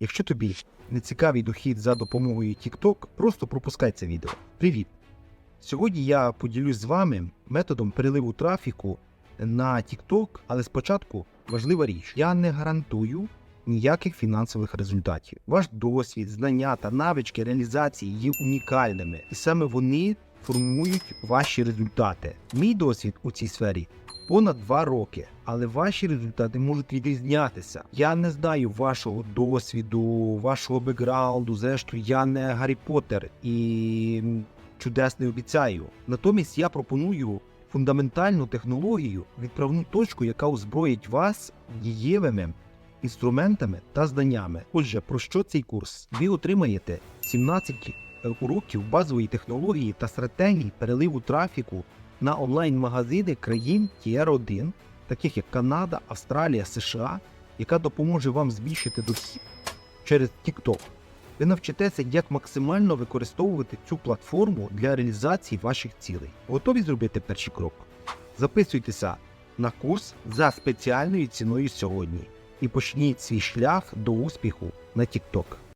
Якщо тобі не цікавий дохід за допомогою TikTok, просто пропускай це відео. Привіт! Сьогодні я поділюсь з вами методом переливу трафіку на TikTok, але спочатку важлива річ: я не гарантую ніяких фінансових результатів. Ваш досвід, знання та навички реалізації є унікальними, і саме вони формують ваші результати. Мій досвід у цій сфері понад два роки, але ваші результати можуть відрізнятися. Я не знаю вашого досвіду, вашого бекграунду. Зрештою, я не Гаррі Поттер і чудес обіцяю. Натомість я пропоную фундаментальну технологію, відправну точку, яка озброїть вас дієвими інструментами та знаннями. Отже, про що цей курс? Ви отримаєте 17 уроків базової технології та стратегії переливу трафіку на онлайн-магазини країн Тір 1 таких як Канада, Австралія, США, яка допоможе вам збільшити дохід через TikTok. Ви навчитеся, як максимально використовувати цю платформу для реалізації ваших цілей. Готові зробити перший крок? Записуйтеся на курс за спеціальною ціною сьогодні і почніть свій шлях до успіху на TikTok.